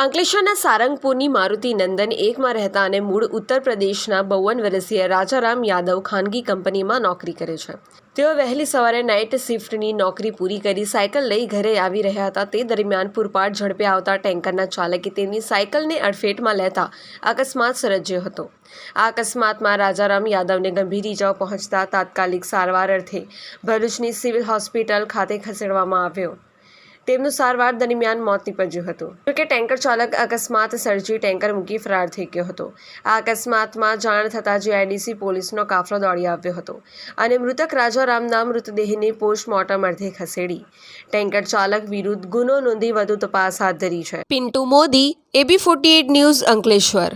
અંકલેશ્વરના સારંગપુરની મારુતિ નંદન એકમાં રહેતા અને મૂળ ઉત્તર પ્રદેશના બાવન વર્ષીય રાજારામ યાદવ ખાનગી કંપનીમાં નોકરી કરે છે. તેઓ વહેલી સવારે નાઇટ શિફ્ટની નોકરી પૂરી કરી સાયકલ લઈ ઘરે આવી રહ્યા હતા. તે દરમિયાન પૂરપાટ ઝડપે આવતા ટેન્કરના ચાલકે તેમની સાયકલને અડફેટમાં લેતા અકસ્માત સર્જ્યો હતો. આ અકસ્માતમાં રાજારામ યાદવને ગંભીર ઇજાઓ પહોંચતા તાત્કાલિક સારવાર અર્થે ભરૂચની સિવિલ હોસ્પિટલ ખાતે ખસેડવામાં આવ્યો. તેમનું સારવાર દરમિયાન મોત નીપજ્યું હતું. જોકે ટેન્કર ચાલક અકસ્માત સર્જી ટેન્કર મૂકી ફરાર થઈ ગયો હતો. આ અકસ્માતમાં જાણ થતાં જીઆઈડીસી પોલીસનો કાફલો દોડી આવ્યો હતો અને મૃતક રાજારામના મૃતદેહને પોસ્ટમોર્ટમ અર્થે ખસેડી. ટેન્કર ચાલક વિરુદ્ધ ગુનો નોંધી વધુ તપાસ હાથ ધરી છે. Pintu Modi, AB forty news Ankleshwar.